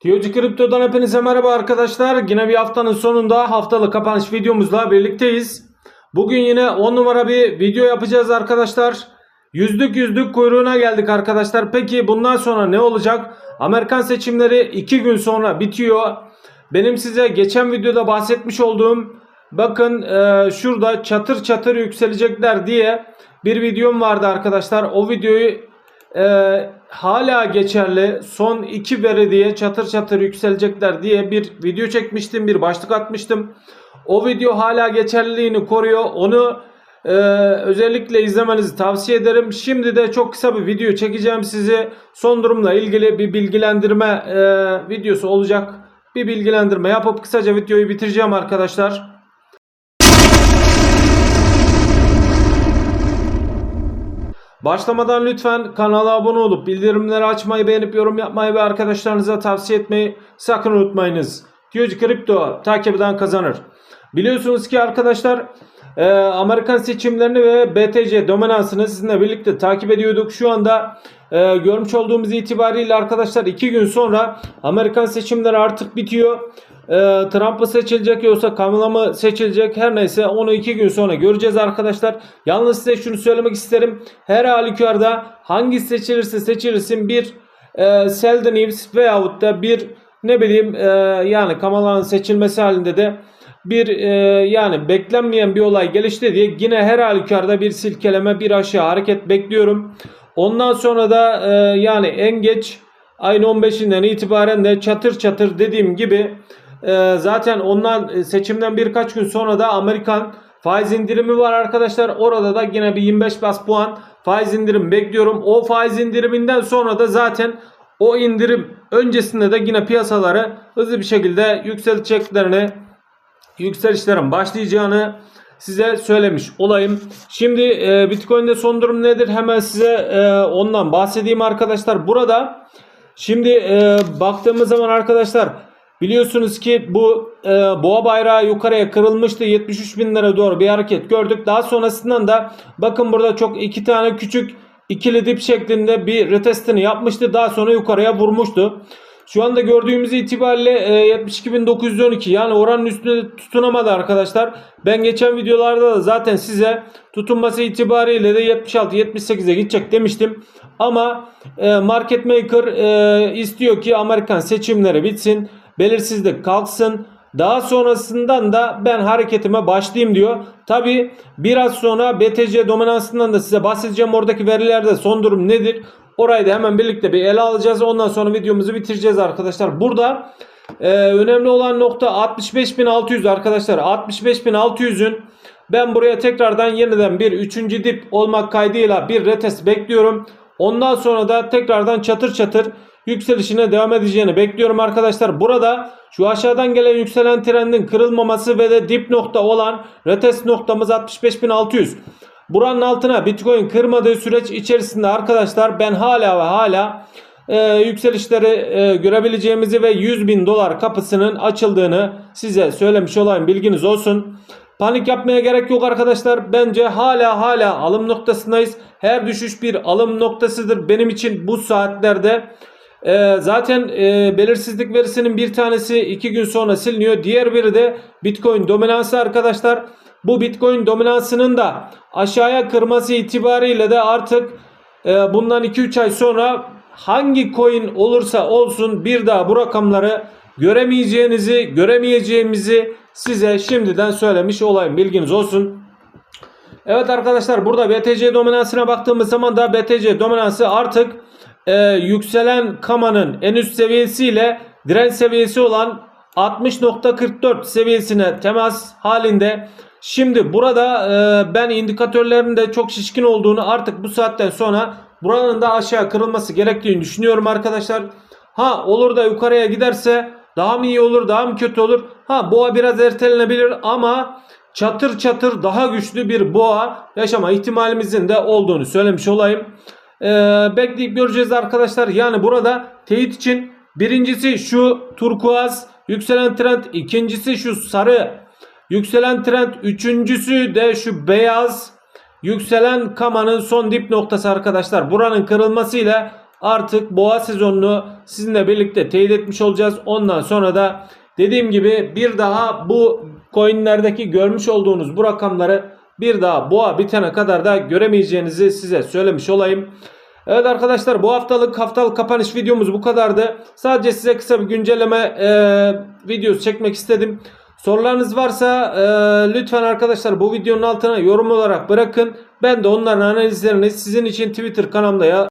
Tiyoci Kripto'dan hepinize merhaba arkadaşlar. Yine bir haftanın sonunda haftalık kapanış videomuzla birlikteyiz. Bugün yine 10 numara bir video yapacağız arkadaşlar. Yüzlük yüzlük kuyruğuna geldik arkadaşlar. Peki bundan sonra ne olacak? Amerikan seçimleri 2 gün sonra bitiyor. Benim size geçen videoda bahsetmiş olduğum bakın e, şurada çatır çatır yükselecekler diye bir videom vardı arkadaşlar. O videoyu e, hala geçerli son iki veri diye çatır çatır yükselecekler diye bir video çekmiştim bir başlık atmıştım. O video hala geçerliliğini koruyor. Onu e, özellikle izlemenizi tavsiye ederim. Şimdi de çok kısa bir video çekeceğim sizi. Son durumla ilgili bir bilgilendirme e, videosu olacak. Bir bilgilendirme yapıp kısaca videoyu bitireceğim arkadaşlar. Başlamadan lütfen kanala abone olup bildirimleri açmayı beğenip yorum yapmayı ve arkadaşlarınıza tavsiye etmeyi sakın unutmayınız. Diyoji Kripto takip eden kazanır. Biliyorsunuz ki arkadaşlar e, Amerikan seçimlerini ve BTC dominansını sizinle birlikte takip ediyorduk. Şu anda e, görmüş olduğumuz itibariyle arkadaşlar 2 gün sonra Amerikan seçimleri artık bitiyor. E, Trump mı seçilecek yoksa Kamala mı seçilecek her neyse onu 2 gün sonra göreceğiz arkadaşlar. Yalnız size şunu söylemek isterim. Her halükarda hangi seçilirse seçilirsin bir e, sell the news veyahut da bir ne bileyim e, yani Kamala'nın seçilmesi halinde de bir e, yani beklenmeyen bir olay gelişti diye yine her halükarda bir silkeleme bir aşağı hareket bekliyorum. Ondan sonra da e, yani en geç ayın 15'inden itibaren de çatır çatır dediğim gibi e, zaten ondan e, seçimden birkaç gün sonra da Amerikan faiz indirimi var arkadaşlar. Orada da yine bir 25 bas puan faiz indirim bekliyorum. O faiz indiriminden sonra da zaten o indirim öncesinde de yine piyasaları hızlı bir şekilde yükselteceklerini yükselişlerin başlayacağını size söylemiş olayım. Şimdi e, Bitcoin'de son durum nedir? Hemen size e, ondan bahsedeyim arkadaşlar. Burada şimdi e, baktığımız zaman arkadaşlar biliyorsunuz ki bu e, boğa bayrağı yukarıya kırılmıştı. 73 bin lira doğru bir hareket gördük. Daha sonrasından da bakın burada çok iki tane küçük ikili dip şeklinde bir retestini yapmıştı. Daha sonra yukarıya vurmuştu. Şu anda gördüğümüz itibariyle e, 72.912 yani oranın üstünde tutunamadı arkadaşlar. Ben geçen videolarda da zaten size tutunması itibariyle de 76-78'e gidecek demiştim. Ama e, market maker e, istiyor ki Amerikan seçimleri bitsin. Belirsizlik kalksın. Daha sonrasından da ben hareketime başlayayım diyor. Tabi biraz sonra BTC dominansından da size bahsedeceğim. Oradaki verilerde son durum nedir? Orayı da hemen birlikte bir ele alacağız. Ondan sonra videomuzu bitireceğiz arkadaşlar. Burada e, önemli olan nokta 65.600 arkadaşlar. 65.600'ün ben buraya tekrardan yeniden bir üçüncü dip olmak kaydıyla bir retest bekliyorum. Ondan sonra da tekrardan çatır çatır yükselişine devam edeceğini bekliyorum arkadaşlar. Burada şu aşağıdan gelen yükselen trendin kırılmaması ve de dip nokta olan retest noktamız 65.600. Buranın altına Bitcoin kırmadığı süreç içerisinde arkadaşlar ben hala ve hala e, yükselişleri e, görebileceğimizi ve 100 bin dolar kapısının açıldığını size söylemiş olayım bilginiz olsun. Panik yapmaya gerek yok arkadaşlar. Bence hala hala alım noktasındayız. Her düşüş bir alım noktasıdır benim için bu saatlerde. E, zaten e, belirsizlik verisinin bir tanesi 2 gün sonra siliniyor. Diğer biri de Bitcoin dominansı arkadaşlar. Bu Bitcoin dominansının da aşağıya kırması itibariyle de artık e, bundan 2-3 ay sonra hangi coin olursa olsun bir daha bu rakamları göremeyeceğinizi, göremeyeceğimizi size şimdiden söylemiş olayım. Bilginiz olsun. Evet arkadaşlar burada BTC dominansına baktığımız zaman da BTC dominansı artık e, yükselen kamanın en üst seviyesiyle direnç seviyesi olan 60.44 seviyesine temas halinde. Şimdi burada e, ben indikatörlerin de çok şişkin olduğunu artık bu saatten sonra buranın da aşağı kırılması gerektiğini düşünüyorum arkadaşlar. Ha olur da yukarıya giderse daha mı iyi olur daha mı kötü olur? Ha boğa biraz ertelenebilir ama çatır çatır daha güçlü bir boğa yaşama ihtimalimizin de olduğunu söylemiş olayım. Ee, bekleyip göreceğiz arkadaşlar. Yani burada teyit için birincisi şu turkuaz yükselen trend, ikincisi şu sarı yükselen trend, üçüncüsü de şu beyaz yükselen kamanın son dip noktası arkadaşlar. Buranın kırılmasıyla artık boğa sezonunu sizinle birlikte teyit etmiş olacağız. Ondan sonra da dediğim gibi bir daha bu coinlerdeki görmüş olduğunuz bu rakamları bir daha boğa bitene kadar da göremeyeceğinizi size söylemiş olayım. Evet arkadaşlar bu haftalık haftalık kapanış videomuz bu kadardı. Sadece size kısa bir güncelleme e, videosu çekmek istedim. Sorularınız varsa e, lütfen arkadaşlar bu videonun altına yorum olarak bırakın. Ben de onların analizlerini sizin için Twitter kanalımda ya